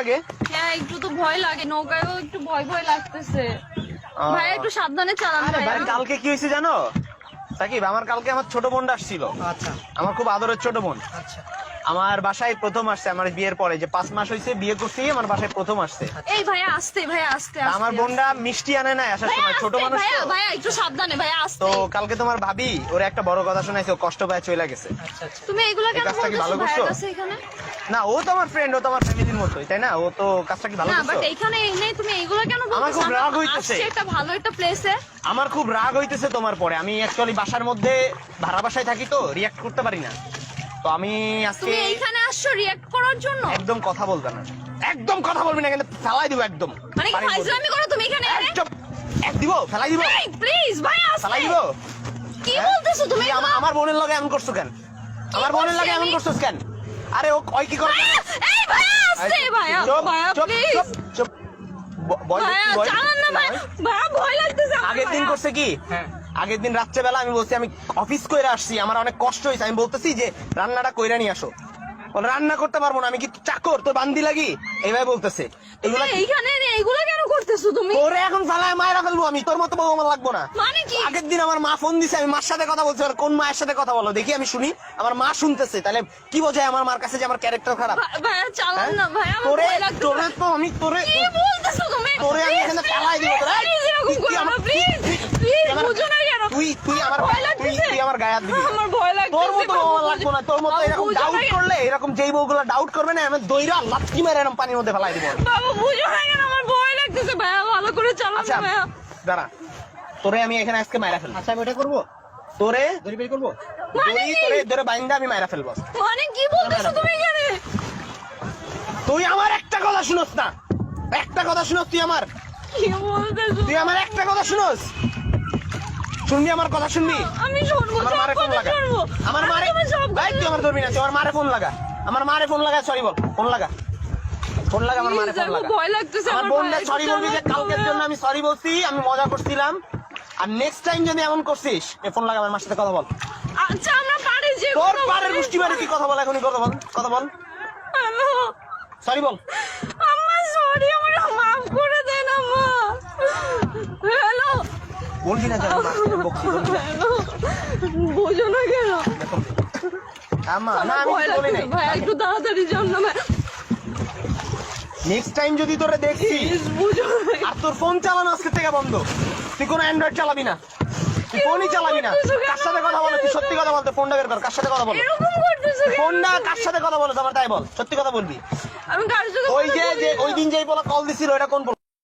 লাগে? হ্যাঁ একটু তো ভয় লাগে নৌকায়ও একটু ভয় ভয় লাগতেছে। ভাই একটু সাবধানে চালান ভাই ভাই কালকে কি হয়েছে জানো? সাকিব আমার কালকে আমার ছোট বোনটা আসছিল। আচ্ছা। আমার খুব আদরের ছোট বোন। আচ্ছা। আমার বাসায় প্রথম আসছে আমার বিয়ের পরে। যে পাঁচ মাস হয়েছে বিয়ে করছি আমার বাসায় প্রথম আসছে। এই ভাইয়া আসতে ভাইয়া আসতে আমার। বোনটা মিষ্টি আনে না আসার সময় ছোট মানুষ ভাইয়া ভাইয়া একটু সাবধানে ভাইয়া আসতে। তো কালকে তোমার ভাবি ওর একটা বড় কথা শোনাইছে ও কষ্ট পায় চলে গেছে। আচ্ছা আচ্ছা। তুমি এগুলো কেন বলতেছো ভালো করছ? এখানে? না ও তো আমার ফ্রেন্ড ও তো আমার ফ্যামিলির মতোই তাই না? ও তো কাজটা কি ভালো না বাট করছ এখানে এনে তুমি এগুলো কেন বলতেছো আমার খুব রাগ হইতেছে। একটা ভালো একটা প্লেসে আমার খুব রাগ হইতেছে তোমার পরে। আমি অ্যাকচুয়ালি বাসার মধ্যে ভাড়া বাসায় থাকি তো রিয়াক্ট করতে পারি না। তো আমি আজকে তুমি এইখানে আসছো রিয়েক্ট করার জন্য? একদম কথা বলবে না। একদম কথা বলবি না কিন্তু ফেলাই দিব একদম। মানে কি ফাইজলামি করো তুমি এখানে? একদম। এক দিব ফেলাই দিব। এই প্লিজ ভাই ফেলাই আসতে দিব। কি হ্যাঁ? বলতেছো তুমি আমার বোনের লগে এমন করছ কেন? আমার বোনের লগে এমন আমি? করছোস কেন? আরে ও কয় কি করে? এই ভাইয়া চুপ, ভাইয়া চুপ, প্লিজ চুপ, চুপ। বল বল। চালান না ভাই। ভয় লাগতেছে আগের দিন করছে কি? হ্যাঁ। আগের দিন রাত্রেবেলা আমি বলছি আমি অফিস করে আসছি আমার অনেক কষ্ট হয়েছে আমি বলতেছি যে রান্নাটা কইরা নিয়ে আসো। বলে, রান্না করতে পারব না আমি কি চাকর? তোর বান্দি লাগি? এইভাবে বলতেছে এগুলা এইখানে এনে কেন করতেছো তুমি? তোরে এখন ফালায় মায়েরা ফেলব আমি তোর মতো বউ আমার লাগবো না। মানে কি? আগের দিন আমার মা ফোন দিছে আমি মার সাথে কথা বলছি আর কোন মায়ের সাথে কথা বলো? দেখি আমি শুনি। আমার মা শুনতেছে তাহলে কি বোঝায় আমার মার কাছে যে আমার ক্যারেক্টার খারাপ? চালান হ্যাঁ? না ভাইয়া আমার ভয় লাগতেছে। তোরে তো আমি তোরে কি বলতেছো তুমি? তোরে আমি এখানে ফেলাই দিব তোরে। প্লিজ প্লিজ বুঝো না তুই তুই আমার তুই তুই আমার গায়ে হাত দিবি। আমার ভয় লাগতেছে তোর মতো বাবু, আমার লাগবো না তোর মতো এরকম ডাউট করলে এরকম যেই বউগুলো ডাউট করবে না আমি দইরা লাথি মেরে এরকম পানির মধ্যে ফেলাই দিব। বাবু বুঝো না কেন আমার ভয় লাগতেছে। ভাইয়া ভালো করে চালান আচ্ছা না ভাইয়া। দাঁড়া। তোরে আমি এখানে আজকে মাইরা ফেলব। আচ্ছা আমি ওটা করব? তোরে দড়ি বের করব? মানে দড়ি কি? তোরে ধরে বাইন্দা আমি মাইরা ফেলব। মানে কি বলতেছো তুমি এখানে? তুই আমার একটা কথা শুনস না। একটা কথা শুনস তুই আমার। কি বলতেছো? তুই আমার একটা কথা শুনস। শুনবি আমার কথা শুনবি? আমি শুনব আমার মারে ফোন লাগা। আমার আমি মারে ভাই তুই আমার ধরবি না তুই আমার মারে ফোন লাগা। আমার মারে ফোন লাগা সরি বল ফোন লাগা। ফোন লাগা আমার মারে ফোন লাগা। ভয় লাগতেছে, আমার বোনটা সরি বলবি যে কালকের জন্য আমি সরি বলছি আমি মজা করছিলাম। আর নেক্সট টাইম যদি এমন করছিস এ ফোন লাগা আমার মার সাথে কথা বল। আচ্ছা আমরা পারি যে তোর গোষ্ঠী কি কথা বল এখনই কথা বল কথা বল। সরি বল। আম্মা সরি আমার মাফ করে দেন আম্মা হ্যালো বলবি না সাথে বকছি বলবি না। বোঝো না কেন? আমা না আমি কিছু বলি নাই। ভাই একটু তাড়াতাড়ি না ভাই। নেক্সট টাইম যদি তোরে দেখছি আর তোর ফোন চালানো আজকে থেকে বন্ধ। তুই কোনো অ্যান্ড্রয়েড চালাবি না। তুই ফোনই চালাবি না। কার সাথে কথা বলো? তুই সত্যি কথা বলতে ফোনটা বের কর কার সাথে কথা বলো? ফোনটা কার সাথে কথা বলো? তোমার তাই বল সত্যি কথা বলবি। আমি কার সাথে ওই যে। ওই দিন যেই বলা কল দিছিল ওটা কোন